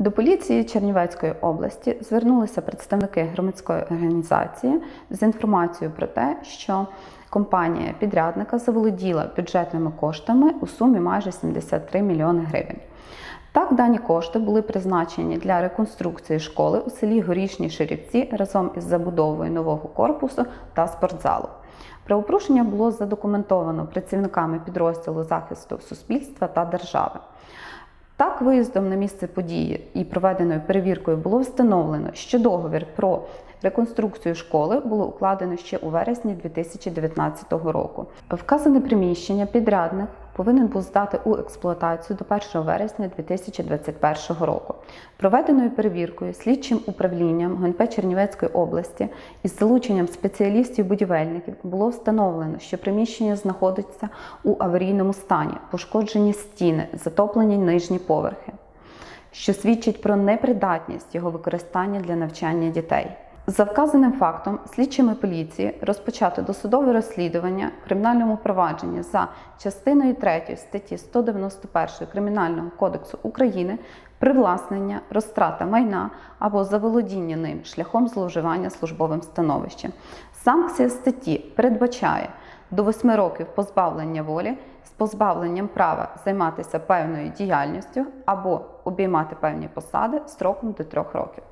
До поліції Чернівецької області звернулися представники громадської організації з інформацією про те, що компанія підрядника заволоділа бюджетними коштами у сумі майже 73 мільйони гривень. Так, дані кошти були призначені для реконструкції школи у селі Горішні Ширівці разом із забудовою нового корпусу та спортзалу. Правопорушення було задокументовано працівниками підрозділу захисту суспільства та держави. Так, виїздом на місце події і проведеною перевіркою було встановлено, що договір про реконструкцію школи було укладено ще у вересні 2019 року. Вказане приміщення підрядник повинен був здати у експлуатацію до 1 вересня 2021 року. Проведеною перевіркою слідчим управлінням ГНП Чернівецької області із залученням спеціалістів-будівельників було встановлено, що приміщення знаходиться у аварійному стані, пошкоджені стіни, затоплені нижні поверхи, що свідчить про непридатність його використання для навчання дітей. За вказаним фактом, слідчими поліції розпочато досудове розслідування в кримінальному провадженні за частиною 3 статті 191 Кримінального кодексу України привласнення, розтрата майна або заволодіння ним шляхом зловживання службовим становищем. Санкція статті передбачає до 8 років позбавлення волі з позбавленням права займатися певною діяльністю або обіймати певні посади строком до 3 років.